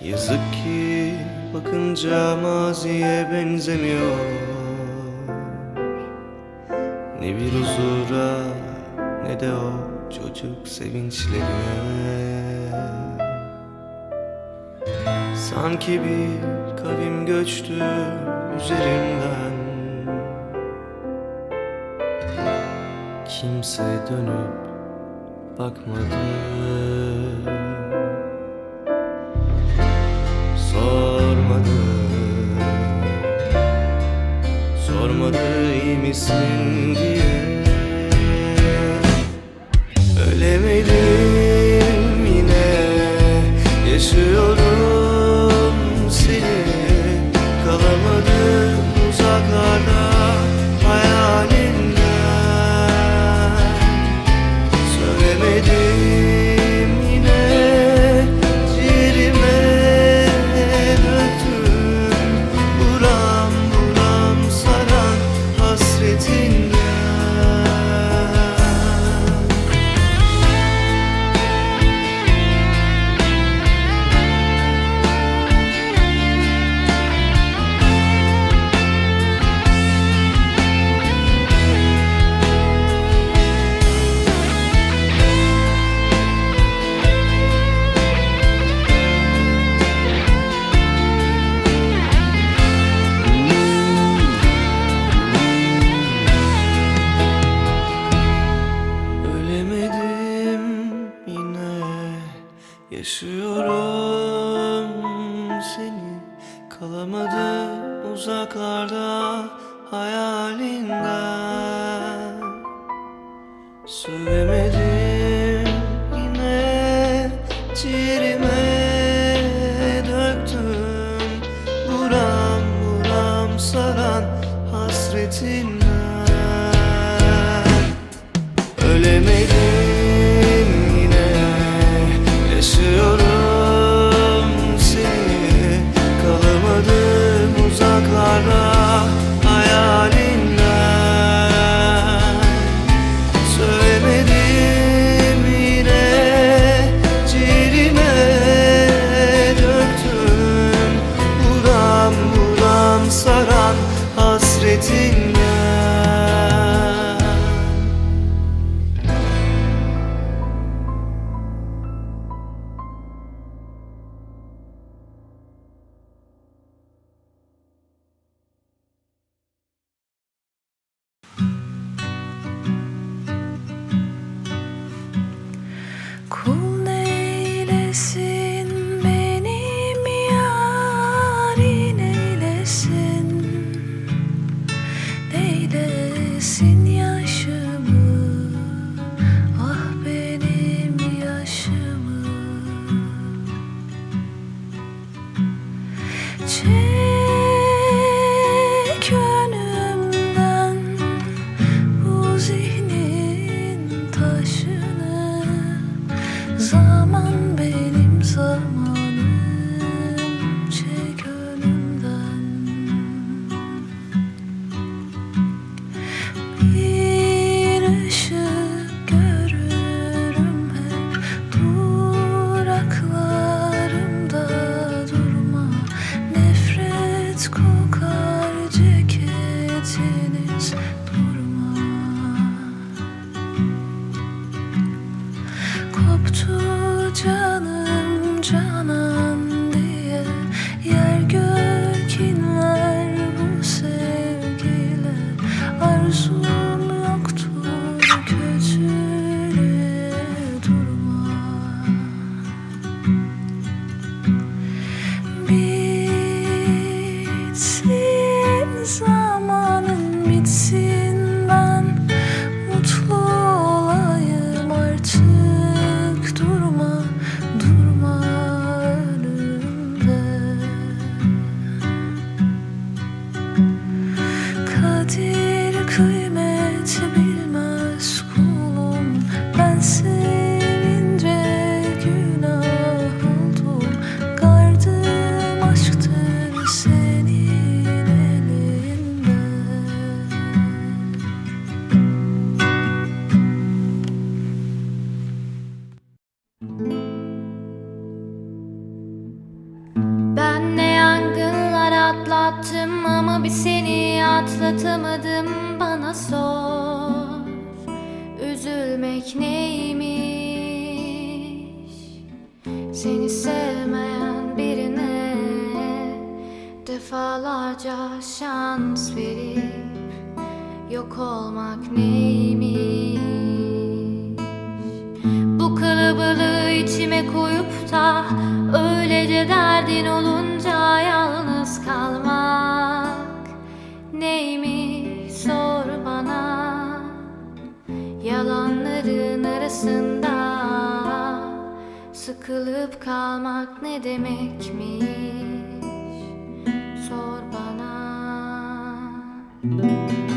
Yazık ki bakınca maziye benzemiyor. Ne bir huzura ne de o çocuk sevinçlerine. Sanki bir kavim göçtü üzerimden Kimse dönüp bakmadı. sormadı iyi diye. Ölemedim Yaşıyorum seni. Kalamadı uzaklarda hayalinden. Sövemedim yine ciğerime döktüm. Buram buram saran hasretin Üzülmek neymiş? Seni sevmeyen birine Defalarca şans verip Yok olmak neymiş? Bu kalabalığı içime koyup da Öylece derdin olunca yalnız kalmak Neymiş Yalanların arasında Sıkılıp kalmak ne demekmiş? Sor bana. Yediremediğim